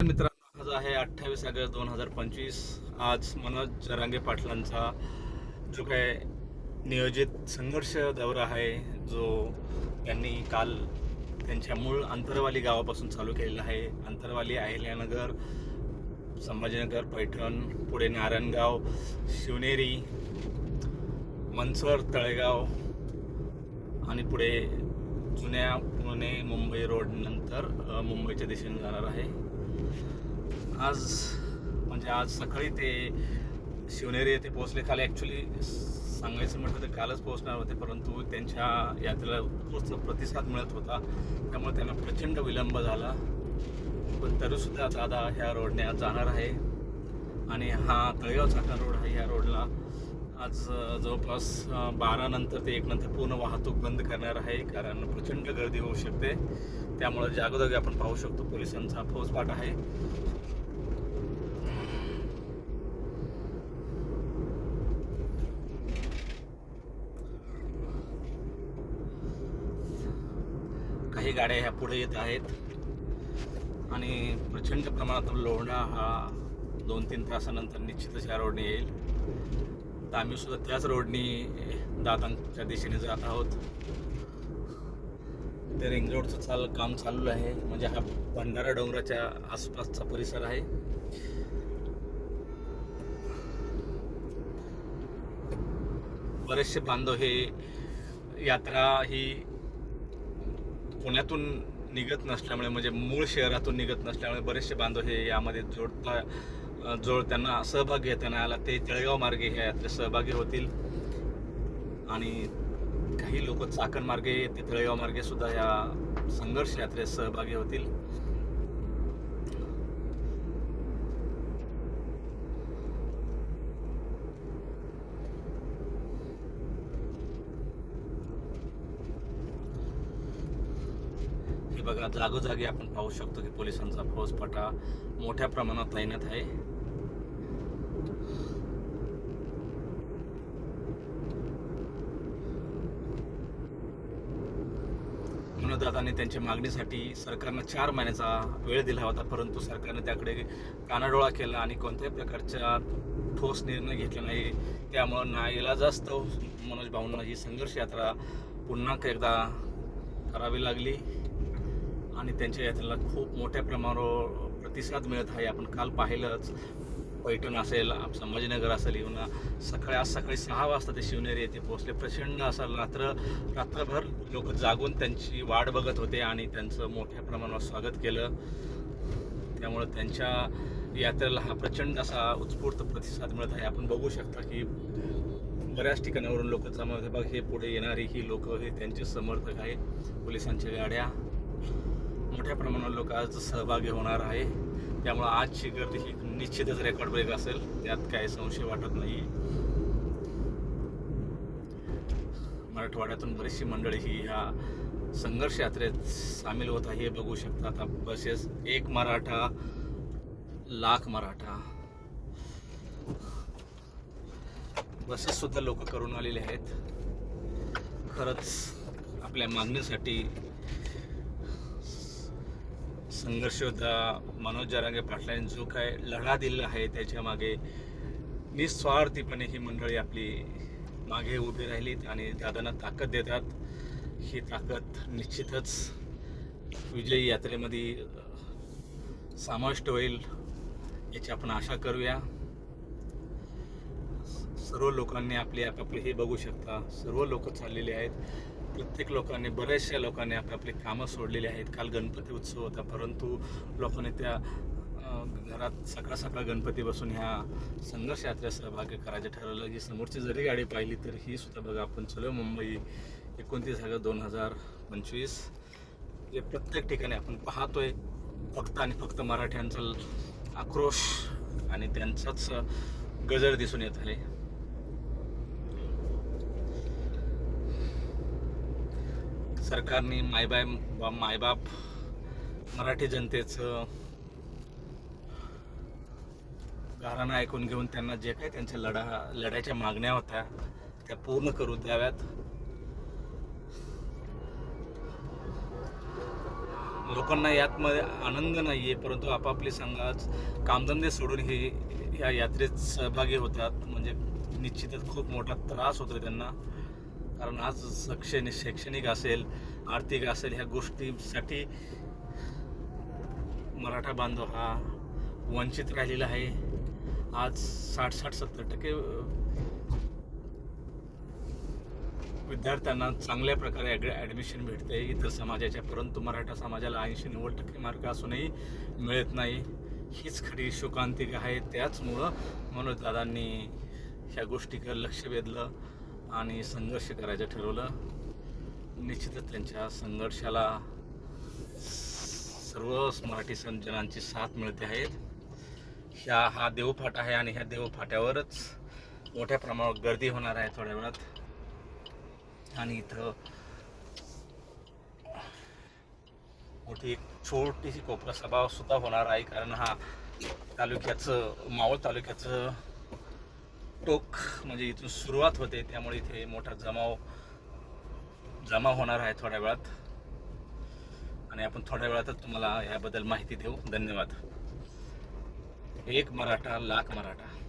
मित्रांनो आज आहे अठ्ठावीस ऑगस्ट दोन हजार पंचवीस. आज मनोज जरांगे पाटलांचा जो काय नियोजित संघर्ष दौरा आहे जो त्यांनी काल त्यांच्या मूळ अंतरवाली गावापासून चालू केलेला आहे. अंतरवाली अहिल्यानगर संभाजीनगर पैठण पुढे नारायणगाव शिवनेरी मनसर तळेगाव आणि पुढे जुन्या पुणे मुंबई रोड नंतर मुंबईच्या दिशेने जाणार आहे. आज म्हणजे आज सकाळी ते शिवनेरी येथे पोहोचले. खाली ॲक्च्युली सांगायचं म्हटलं तर कालच पोहोचणार होते परंतु त्यांच्या यात्रेला उत्कृष्ट प्रतिसाद मिळत होता. त्यामुळे त्यांना प्रचंड विलंब झाला. पण तरीसुद्धा दादा ह्या रोडने आज जाणार आहे. आणि हा तळेगाव चाकण रोड आहे ह्या रोडला आज जवळपास बारा नंतर ते एक नंतर पूर्ण वाहतूक बंद करणार आहे कारण प्रचंड गर्दी होऊ शकते. त्यामुळे जागोजागी आपण पाहू शकतो पोलिसांचा फौजफाट आहे. काही गाड्या ह्या पुढे येत आहेत. आणि प्रचंड प्रमाणात लोंढा हा दोन तीन तासानंतर निश्चितच या रोडने येईल. तर आम्ही सुद्धा त्याच रोडनी दादांच्या दिशेने जात आहोत. ते रिंग रोडचं चाल काम चालू आहे. म्हणजे हा भंडारा डोंगराच्या आसपासचा परिसर आहे. बरेचसे बांधव हे यात्रा ही पुण्यातून निघत नसल्यामुळे म्हणजे मूळ शहरातून निघत नसल्यामुळे बरेचसे बांधव हे यामध्ये जोडता जो त्यांना सहभाग घेताना आला ते तळेगाव मार्गे ह्या यात्रेत सहभागी होतील. आणि काही लोक चाकण मार्गे ते तळेगाव मार्गे सुद्धा या संघर्ष यात्रेत सहभागी होतील. बघा जागोजागी आपण पाहू शकतो की पोलिसांचा फौजफाटा मोठ्या प्रमाणात तैनात आहे. दादांनी त्यांच्या मागणीसाठी सरकारनं चार महिन्याचा वेळ दिला होता परंतु सरकारने त्याकडे कानाडोळा केला आणि कोणत्याही प्रकारचा ठोस निर्णय घेतला नाही. त्यामुळं ना जास्त मनोज भाऊंना ही संघर्ष यात्रा पुन्हा एकदा करावी लागली. आणि त्यांच्या यात्रेला खूप मोठ्या प्रमाणावर प्रतिसाद मिळत आहे. आपण काल पाहिलंच पैठण असेल संभाजीनगर असेल येऊन सकाळी आज सकाळी सहा वाजता ते शिवनेरी येथे पोहोचले. प्रचंड असं रात्र रात्रभर लोक जागून त्यांची वाट बघत होते आणि त्यांचं मोठ्या प्रमाणावर स्वागत केलं. त्यामुळं त्यांच्या यात्रेला हा प्रचंड असा उत्स्फूर्त प्रतिसाद मिळत आहे. आपण बघू शकता की बऱ्याच ठिकाणावरून लोक जमा होते बघ हे पुढे येणारी ही लोक हे त्यांचे समर्थक आहे. पोलिसांच्या गाड्या. मोठ्या प्रमाणात लोक आज सहभागी होणार आहे. त्यामुळं आजची गर्दी ही निश्चितच रेकॉर्ड ब्रेक असेल. त्यात काही संशय वाटत नाही. मराठवाड्यातून बरीचशी मंडळी ही ह्या संघर्ष यात्रेत सामील होत आहे. हे बघू शकता आता बसेस. एक मराठा लाख मराठा. बसेस सुद्धा लोक करून आलेले आहेत. खरंच आपल्या मागणीसाठी संघर्ष होता. मनोज जरांगे पाटलांनी जो काय लढा दिलेला आहे त्याच्यामागे निस्वार्थीपणे ही मंडळी आपली मागे उभी राहिलीत आणि दादांना ताकद देतात. ही ताकद निश्चितच विजयी यात्रेमध्ये समाविष्ट होईल याची आपण आशा करूया. सर्व लोकांनी आपली आपापली हे बघू शकता. सर्व लोक चाललेले आहेत. प्रत्येक लोकांनी बऱ्याचशा लोकांनी आपापली कामं सोडलेली आहेत. काल गणपती उत्सव होता परंतु लोकांनी त्या घरात सकाळ सकाळ गणपती बसून ह्या संघर्ष यात्रेत सहभागी करायचं ठरवलं. ही समोरची जरी गाडी पाहिली तर ही सुद्धा बघा आपण चलो मुंबई एकोणतीस ऑगस्ट दोन हजार पंचवीस. जे प्रत्येक ठिकाणी आपण पाहतोय फक्त आणि फक्त मराठ्यांचा आक्रोश आणि त्यांचाच गजर दिसून येत आहे. सरकारने मायबाय बा- मायबाप मराठी जनतेचं गाराणं ऐकून घेऊन त्यांना जे काही त्यांच्या लढा लढ्याच्या मागण्या होत्या त्या पूर्ण करू द्याव्यात. लोकांना यातमध्ये आनंद नाही आहे परंतु आपापले संघाच कामधंदे सोडून हे या यात्रेत सहभागी होतात. म्हणजे निश्चितच खूप मोठा त्रास होतो त्यांना. कारण आज शैक्षणिक शैक्षणिक असेल आर्थिक असेल ह्या गोष्टीसाठी मराठा बांधव हा वंचित राहिलेला आहे. आज साठ साठ सत्तर टक्के विद्यार्थ्यांना चांगल्या प्रकारे ॲडमिशन भेटते. इतर समाजाच्या परंतु मराठा समाजाला ऐंशी नव्वद टक्के मार्क असूनही मिळत नाही. हीच खरी शोकांतिक आहे. त्याचमुळं मनोज दादांनी ह्या गोष्टीकडे लक्ष वेधलं. आणि संघर्ष करायचं ठरवलं. निश्चितच त्यांच्या संघर्षाला सर्व मराठी संजनांची साथ मिळते आहेत ह्या हा देवफाटा आहे आणि ह्या देवफाट्यावरच मोठ्या प्रमाणावर गर्दी होणार आहे थोड्या वेळात. आणि इथं मोठी एक छोटीशी कोपरा सभा सुद्धा होणार आहे. कारण हा तालुक्याचं मावळ तालुक्याचं टोक म्हणजे इथून सुरुवात होते त्यामुळे इथे मोठा जमाव जमा होणार आहे थोड्या वेळात. आणि आपण थोड्या वेळातच तुम्हाला याबद्दल माहिती देऊ. धन्यवाद. एक मराठा लाख मराठा.